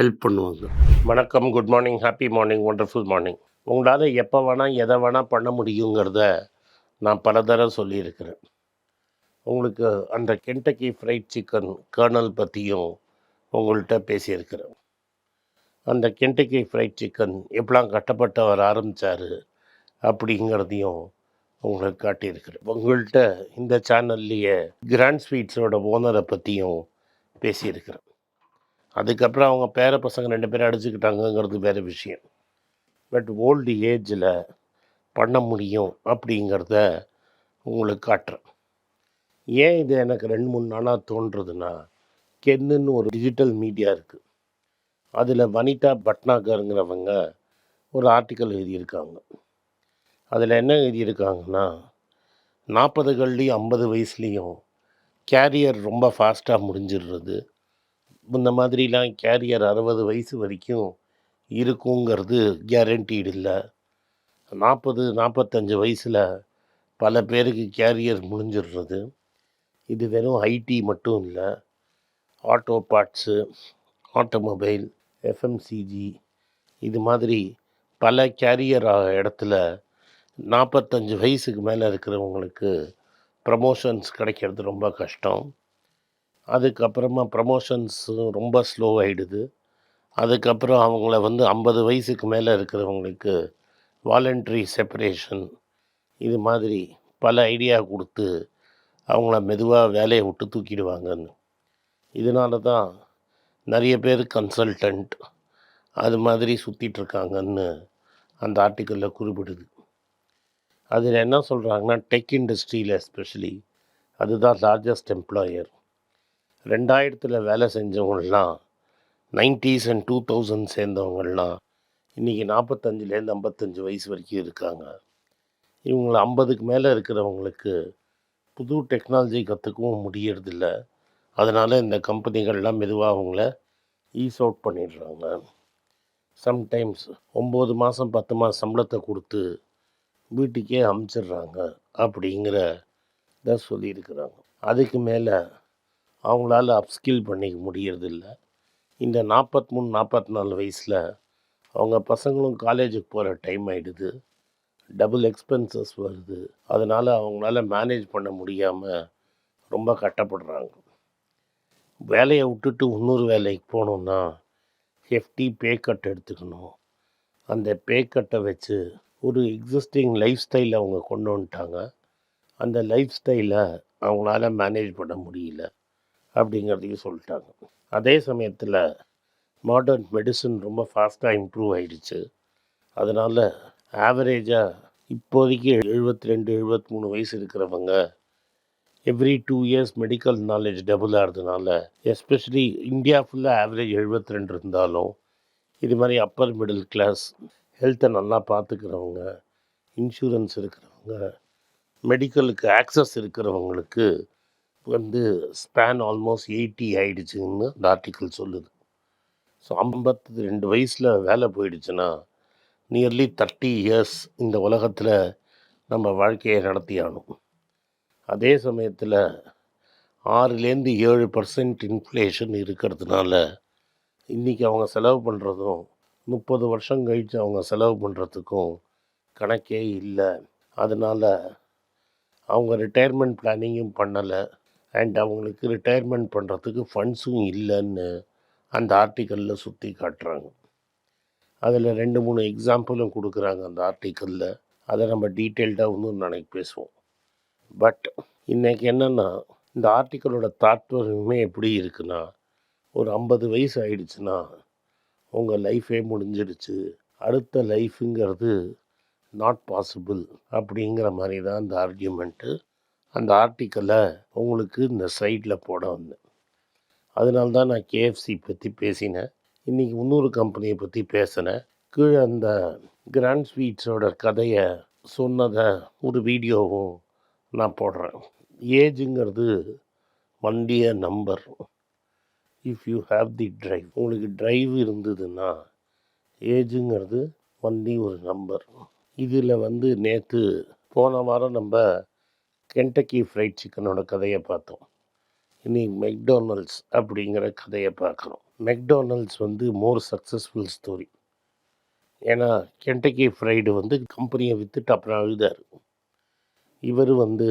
Help பண்ணுவாங்க. வணக்கம், good morning, happy morning, wonderful morning. உங்களால் எப்போ வேணால் எதை வேணால் பண்ண முடியுங்கிறத நான் பல தடவ சொல்லியிருக்கிறேன். உங்களுக்கு அந்த கென்டக்கி ஃப்ரைட் சிக்கன் கர்னல் பற்றியும் உங்கள்கிட்ட பேசியிருக்கிறேன். அந்த கென்டக்கி ஃப்ரைட் சிக்கன் எப்படிலாம் கட்டப்பட்டவர் ஆரம்பித்தார் ஆரம்பிச்சாரு, அப்படிங்கிறதையும் உங்களுக்கு காட்டியிருக்கிறேன். உங்கள்கிட்ட இந்த சேனல்லையே கிராண்ட் ஸ்வீட்ஸோட ஓனரை பற்றியும் பேசியிருக்கிறேன். அதுக்கப்புறம் அவங்க பேர பசங்க ரெண்டு பேரும் அடிச்சுக்கிட்டாங்கங்கிறது வேறு விஷயம். பட் ஓல்டு ஏஜில் பண்ண முடியும் அப்படிங்கிறத உங்களுக்கு காட்டுறேன். ஏன் இது எனக்கு ரெண்டு மூணு நாளாக தோன்றதுன்னா, கென்னுன்னு ஒரு டிஜிட்டல் மீடியா இருக்குது அதில் வனிதா பட்னாகருங்கிறவங்க ஒரு ஆர்டிக்கல் எழுதியிருக்காங்க. அதில் என்ன எழுதியிருக்காங்கன்னா, நாற்பதுகள்லேயும் ஐம்பது வயசுலேயும் கேரியர் ரொம்ப ஃபாஸ்ட்டாக முடிஞ்சிடுறது. இந்த மாதிரிலாம் கேரியர் 60 வயசு வரைக்கும் இருக்குங்கிறது கேரண்டீடு இல்லை நாற்பது நாற்பத்தஞ்சு வயசில் பல பேருக்கு கேரியர் முடிஞ்சிடுறது. இது வெறும் ஐடி மட்டும் இல்லை ஆட்டோ பார்ட்ஸு, ஆட்டோமொபைல், எஃப்எம்சிஜி இது மாதிரி பல கேரியர் இடத்துல 45 வயசுக்கு மேலே இருக்கிறவங்களுக்கு ப்ரமோஷன்ஸ் கிடைக்கிறது ரொம்ப கஷ்டம். அதுக்கப்புறமா ப்ரமோஷன்ஸும் ரொம்ப ஸ்லோ ஆகிடுது அதுக்கப்புறம் அவங்கள வந்து 50 வயசுக்கு மேலே இருக்கிறவங்களுக்கு வாலண்டரி செப்பரேஷன் இது மாதிரி பல ஐடியா கொடுத்து அவங்கள மெதுவாக வேலையை விட்டு தூக்கிடுவாங்கன்னு. இதனால தான் நிறைய பேர் கன்சல்டன்ட் அது மாதிரி சுற்றிட்டுருக்காங்கன்னு அந்த ஆர்டிக்கலில் குறிப்பிடுது. அதில் என்ன சொல்கிறாங்கன்னா டெக் இண்டஸ்ட்ரியில் எஸ்பெஷலி அதுதான் லார்ஜஸ்ட் எம்ப்ளாயர். 2000த்துல வேலை செஞ்சவங்கள்லாம் நைன்டிஸ் அண்ட் 2000 சேர்ந்தவங்கலாம் இன்னைக்கு 45லேருந்து 55 வயசு வரைக்கும் இருக்காங்க. இவங்கள ஐம்பதுக்கு மேலே இருக்கிறவங்களுக்கு புது டெக்னாலஜி கற்றுக்கவும் முடியறதில்ல. அதனால் இந்த கம்பெனிகள்லாம் மெதுவாக அவங்கள ஈஸ் அவுட் பண்ணிடுறாங்க. சம்டைம்ஸ் ஒம்பது மாதம் பத்து மாதம் சம்பளத்தை கொடுத்து வீட்டுக்கே அனுப்பிச்சிடுறாங்க அப்படிங்கிறத சொல்லியிருக்கிறாங்க. அதுக்கு மேலே அவங்களால அப்ஸ்கில் பண்ணிக்க முடியறதில்ல. இந்த நாற்பத்து மூணு நாற்பத்தி நாலு வயசில் அவங்க பசங்களும் காலேஜுக்கு போகிற டைம் ஆகிடுது டபுள் எக்ஸ்பென்சஸ் வருது. அதனால் அவங்களால மேனேஜ் பண்ண முடியாமல் ரொம்ப கட்டப்படுறாங்க வேலையை விட்டுட்டு இன்னொரு வேலைக்கு போகணுன்னா ஹெஃப்டி பே கட் எடுத்துக்கணும். அந்த பே கட்டை வச்சு ஒரு எக்ஸிஸ்டிங் லைஃப் ஸ்டைலை அவங்க கொண்டு வந்துட்டாங்க. அந்த லைஃப் ஸ்டைலை அவங்களால மேனேஜ் பண்ண முடியல. அப்படிங்கிறதையும் சொல்லிட்டாங்க. அதே சமயத்தில் மாடர்ன் மெடிசன் ரொம்ப ஃபாஸ்ட்டாக இம்ப்ரூவ் ஆகிடுச்சு அதனால் ஆவரேஜாக இப்போதைக்கு 72, 73 வயசு இருக்கிறவங்க every two years medical knowledge double ஆகிறதுனால எஸ்பெஷலி இந்தியா ஃபுல்லாக ஆவரேஜ் 72 இருந்தாலும், இது மாதிரி அப்பர் மிடில் கிளாஸ் ஹெல்த்தை நல்லா பார்த்துக்கிறவங்க, இன்சூரன்ஸ் இருக்கிறவங்க, மெடிக்கலுக்கு ஆக்சஸ் இருக்கிறவங்களுக்கு வந்து ஸ்பேன் ஆல்மோஸ்ட் 80 ஆயிடுச்சுன்னு அந்த ஆர்டிக்கிள் சொல்லுது. ஸோ அம்பத்து ரெண்டு வயசில் வேலை போயிடுச்சுன்னா, நியர்லி 30 இயர்ஸ் இந்த உலகத்தில் நம்ம வாழ்க்கையை நடத்தியாகணும். அதே சமயத்தில் ஆறுலேருந்து ஏழு பர்சன்ட் இன்ஃப்ளேஷன் இருக்கிறதுனால, இன்னைக்கு அவங்க செலவு பண்ணுறதும் முப்பது வருஷம் கழித்து அவங்க செலவு பண்ணுறதுக்கும் கணக்கே இல்லை அதனால் அவங்க ரிட்டையர்மெண்ட் பிளானிங்கும் பண்ணலை அண்ட் அவங்களுக்கு ரிட்டையர்மெண்ட் பண்ணுறதுக்கு ஃபண்ட்ஸும் இல்லைன்னு அந்த ஆர்டிக்கலில் சுற்றி காட்டுறாங்க. அதில் ரெண்டு மூணு எக்ஸாம்பிளும் கொடுக்குறாங்க அந்த ஆர்டிக்கலில் அதை நம்ம டீட்டெயில்டாக இன்னொரு நாளைக்கு பேசுவோம். பட் இன்றைக்கி என்னென்னா இந்த ஆர்டிக்கலோட தாத்பரியமே எப்படி இருக்குன்னா, ஒரு 50 வயசு ஆயிடுச்சுன்னா, உங்கள் லைஃபே முடிஞ்சிடுச்சு. அடுத்த லைஃபுங்கிறது நாட் பாசிபிள் அப்படிங்கிற மாதிரி தான் இந்த ஆர்கியூமெண்ட்டு அந்த ஆர்டிக்கலை உங்களுக்கு இந்த சைட்டில் போட வந்தேன். அதனால தான் நான் கேஎஃப்சி பற்றி பேசினேன். இன்றைக்கி இன்னொரு கம்பெனியை பற்றி பேசினேன் கீழே அந்த கிராண்ட் ஸ்வீட்ஸோட கதையை சொன்னதை ஒரு வீடியோவும் நான் போடுறேன் ஏஜுங்கிறது வண்டிய number if you have the drive உங்களுக்கு ட்ரைவ் இருந்ததுன்னா ஏஜுங்கிறது வண்டி ஒரு நம்பர் இதில் வந்து நேற்று போன வாரம் நம்ம கென்டக்கி ஃப்ரைட் சிக்கனோட கதையை பார்த்தோம். இனி மெக்டோனல்ட்ஸ் அப்படிங்கிற கதையை பார்க்குறோம் மெக்டோனல்ட்ஸ் வந்து மோர் சக்ஸஸ்ஃபுல் ஸ்டோரி ஏன்னா கென்டக்கி ஃப்ரைடு வந்து கம்பெனியை விற்றுட்டு அப்புறம் அழுதார். இவர் வந்து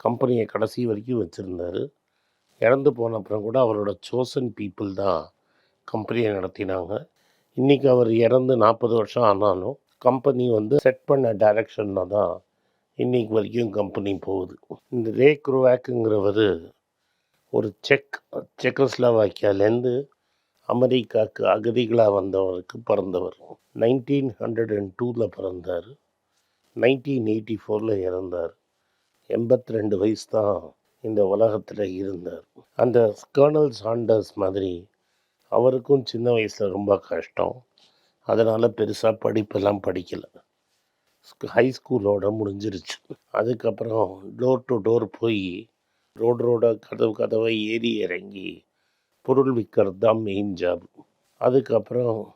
கம்பெனியை கடைசி வரைக்கும் வச்சுருந்தார். இறந்து போன அப்புறம் கூட அவரோட சோசன் பீப்புள் தான் கம்பெனியை நடத்தினாங்க. இன்றைக்கி அவர் இறந்து நாற்பது வருஷம் ஆனாலும் கம்பெனி வந்து செட் பண்ண டைரக்ஷனில் தான் இன்றைக்கு வரைக்கும் கம்பெனி போகுது. இந்த ரே குரோவாக்குங்கிறவர் ஒரு செக் செக்கோஸ்லோவாக்கியாலேருந்து அமெரிக்காவுக்கு அகதிகளாக வந்தவருக்கு பிறந்தவர். நைன்டீன் ஹண்ட்ரட் அண்ட் டூவில் பிறந்தார். நைன்டீன் எயிட்டி ஃபோரில் இறந்தார். எண்பத்தி ரெண்டு வயசு தான் இந்த உலகத்தில் இருந்தார். அந்த கர்னல் சாண்டர்ஸ் மாதிரி அவருக்கும் சின்ன வயசில் ரொம்ப கஷ்டம். அதனால் பெருசாக படிப்பெல்லாம் படிக்கலை. ஹை ஸ்கூலோட முடிஞ்சிருச்சு. அதுக்கப்புறம் டோர் டு டோர் போய் ரோடு ரோடாக கதவு கதவை ஏறி இறங்கி பொருள் விற்கிறது தான் மெயின் ஜாப் அதுக்கப்புறம்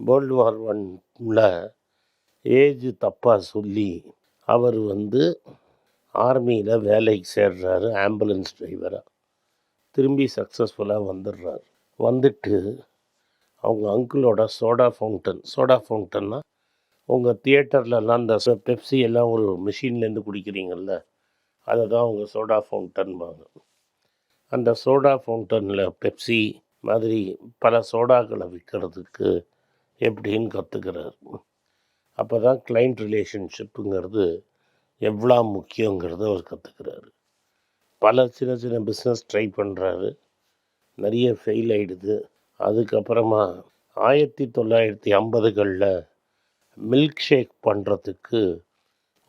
வேர்ல்டு வார் ஒன்ல ஏஜ் தப்பாக சொல்லி அவர் வந்து ஆர்மியில் வேலைக்கு சேர்றாரு ஆம்புலன்ஸ் டிரைவராக திரும்பி சக்ஸஸ்ஃபுல்லாக வந்துடுறாரு. வந்துட்டு அவங்க அங்கிளோட சோடா ஃபவுண்டன் சோடா ஃபவுண்டன்னா உங்கள் தியேட்டர்லலாம் அந்த பெப்சி எல்லாம் ஒரு மிஷின்லேருந்து குடிக்கிறீங்கள்ல அதை தான் அவங்க சோடா ஃபவுண்டன்பாங்க. அந்த சோடா ஃபவுண்டனில் பெப்சி மாதிரி பல சோடாக்களை விற்கிறதுக்கு எப்படின்னு கற்றுக்கிறார் அப்போ தான் கிளைண்ட் ரிலேஷன்ஷிப்புங்கிறது எவ்வளோ முக்கியங்கிறத அவர் கற்றுக்கிறாரு பல சின்ன சின்ன பிஸ்னஸ் ட்ரை பண்ணுறாரு நிறைய ஃபெயில் ஆகிடுது அதுக்கப்புறமா ஆயிரத்தி தொள்ளாயிரத்தி ஐம்பதுகளில் மில்க் ஷேக் பண்ணுறதுக்கு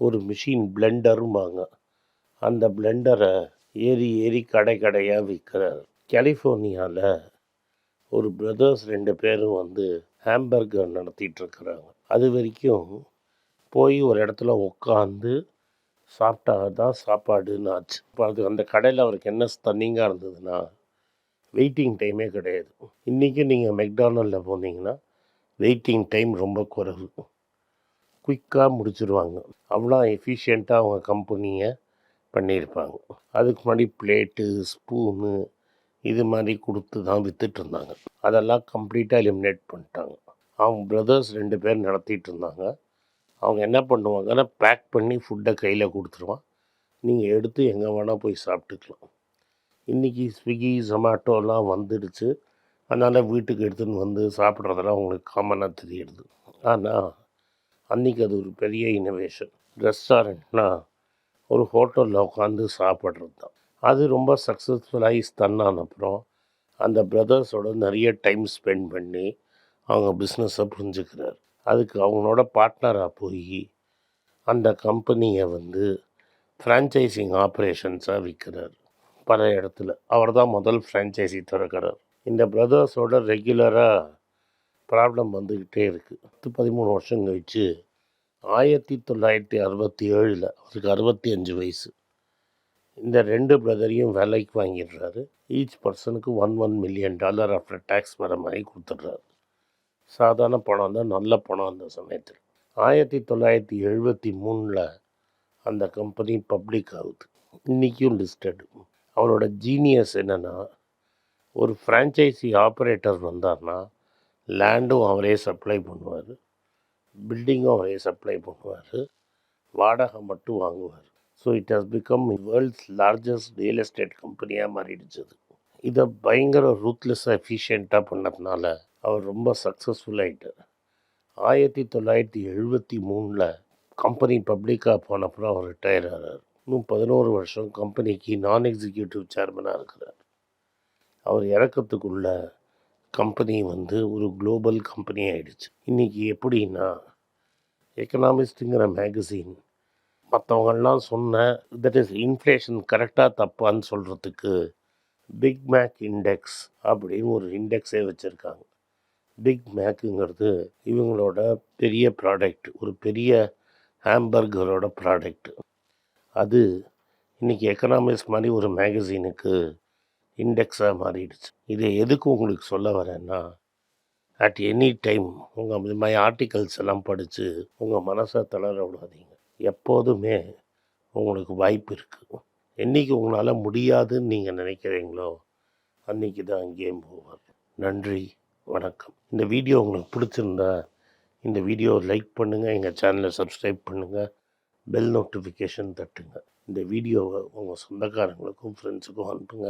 ஒரு மிஷின் பிளெண்டரும்பாங்க அந்த பிளெண்டரை ஏறி ஏறி கடை கடையாக விற்கிறார் கலிஃபோர்னியாவில் ஒரு பிரதர்ஸ் ரெண்டு பேரும் வந்து ஹாம்பர்கர் நடத்திட்டுருக்குறாங்க. அது வரைக்கும் போய் ஒரு இடத்துல உட்காந்து சாப்பிட்டா தான் சாப்பாடுன்னு ஆச்சு. இப்போ அது அந்த கடையில் அவருக்கு என்ன தண்ணிங்காக இருந்ததுன்னா வெயிட்டிங் டைமே கிடையாது. இன்றைக்கி நீங்கள் மெக்டானலில் போனீங்கன்னா வெயிட்டிங் டைம் ரொம்ப குறைவு. குயிக்காக முடிச்சிருவாங்க. அவ்வளோ எஃபிஷியண்ட்டாக அவங்க கம்பெனியை பண்ணியிருப்பாங்க. அதுக்கு முன்னாடி பிளேட்டு ஸ்பூனு இது மாதிரி கொடுத்து தான் விற்றுட்ருந்தாங்க இருந்தாங்க. அதெல்லாம் கம்ப்ளீட்டாக எலிமினேட் பண்ணிட்டாங்க. அவங்க பிரதர்ஸ் ரெண்டு பேர் நடத்திட்டு இருந்தாங்க. அவங்க என்ன பண்ணுவாங்கன்னா பேக் பண்ணி ஃபுட்டை கையில் கொடுத்துருவான். நீங்கள் எடுத்து எங்கே வேணால் போய் சாப்பிட்டுக்கலாம். இன்றைக்கி ஸ்விக்கி ஜொமேட்டோலாம் வந்துடுச்சு. அதனால் வீட்டுக்கு எடுத்துன்னு வந்து சாப்பிட்றதெல்லாம் உங்களுக்கு காமனாக தெரியுது. ஆனால் அன்றைக்கி அது ஒரு பெரிய இனோவேஷன் ரெஸ்டாரண்ட்னால் ஒரு ஹோட்டலில் உட்காந்து சாப்பிட்றது தான் அது ரொம்ப சக்ஸஸ்ஃபுல்லாகி ஸ்டன் அப்புறம் அந்த பிரதர்ஸோட நிறைய டைம் ஸ்பெண்ட் பண்ணி அவங்க பிஸ்னஸை புரிஞ்சுக்கிறார். அதுக்கு அவங்களோட பார்ட்னராக போய் அந்த கம்பெனியை வந்து ஃப்ரான்ச்சைசிங் ஆப்ரேஷன்ஸாக விற்கிறார் பல இடத்துல. அவர் தான் முதல் ஃப்ரான்ச்சைசி திறக்கிறார். இந்த பிரதர்ஸோட ரெகுலராக ப்ராப்ளம் வந்துக்கிட்டே இருக்குது பத்து பதிமூணு வருஷம் கழிச்சு ஆயிரத்தி தொள்ளாயிரத்தி அறுபத்தி ஏழில் அவருக்கு அறுபத்தி அஞ்சு வயசு. இந்த ரெண்டு பிரதரையும் வேலைக்கு வாங்கிடுறாரு. ஈச் பர்சனுக்கு one one million dollar after tax வர மாதிரி கொடுத்துட்றாரு. சாதாரண பணம் தான் நல்ல பணம் அந்த சமயத்தில். ஆயிரத்தி தொள்ளாயிரத்தி எழுபத்தி மூணில் அந்த கம்பெனி பப்ளிக் ஆகுது. இன்றைக்கும் லிஸ்டடு அவரோட ஜீனியஸ் என்னென்னா ஒரு ஃப்ரான்ச்சைசி ஆப்ரேட்டர் வந்தார்னா லேண்டும் அவரே சப்ளை பண்ணுவார். பில்டிங்கும் அவரே சப்ளை பண்ணுவார். வாடகை மட்டும் வாங்குவார். So it has become world's largest real estate கம்பெனியாக மாறிடுச்சு இதை பயங்கர ரூத்லெஸ்ஸாக எஃபிஷியண்ட்டாக பண்ணதுனால அவர் ரொம்ப சக்ஸஸ்ஃபுல் ஆகிட்டார் ஆயிரத்தி தொள்ளாயிரத்தி எழுபத்தி மூணில் கம்பெனி பப்ளிக்காக போனப்புறம் அவர் ரிட்டையர் ஆகிறார் இன்னும் பதினோரு வருஷம் கம்பெனிக்கு நான் எக்ஸிக்யூட்டிவ் சேர்மனாக இருக்கிறார். அவர் இறக்கத்துக்குள்ள கம்பெனி வந்து ஒரு குளோபல் கம்பெனி ஆகிடுச்சு இன்றைக்கி எப்படின்னா எக்கனாமிஸ்ட்டுங்கிற மேகசின் மற்றவங்கள்லாம் சொன்ன தட் இஸ் இன்ஃப்ளேஷன் கரெக்டாக தப்பான்னு சொல்கிறதுக்கு பிக் மேக் இண்டெக்ஸ் அப்படின்னு ஒரு இண்டெக்ஸே வச்சுருக்காங்க. பிக் மேக்குங்கிறது இவங்களோட பெரிய ப்ராடக்ட் ஒரு பெரிய ஹாம்பர்கரோட ப்ராடக்ட் அது இன்றைக்கி எக்கனாமிக்ஸ் மாதிரி ஒரு மேகசினுக்கு இண்டெக்ஸாக மாறிடுச்சு. இது எதுக்கு உங்களுக்கு சொல்ல வரேன்னா அட் எனி டைம் உங்கள் இது மாதிரி ஆர்டிகல்ஸ் எல்லாம் படித்து உங்கள் மனசை தளர விடாதீங்க. எப்போதுமே உங்களுக்கு வாய்ப்பு இருக்குது என்னைக்கு உங்களால் முடியாதுன்னு நீங்கள் நினைக்கிறீங்களோ அன்றைக்கி தான் கேம் ஓவர் நன்றி வணக்கம். இந்த வீடியோ உங்களுக்கு பிடிச்சிருந்தா இந்த வீடியோ லைக் பண்ணுங்கள் எங்கள் சேனலை சப்ஸ்கிரைப் பண்ணுங்கள் பெல் நோட்டிஃபிகேஷன் தட்டுங்க. இந்த வீடியோவை உங்கள் சொந்தக்காரங்களுக்கும் ஃப்ரெண்ட்ஸுக்கும் அனுப்புங்க.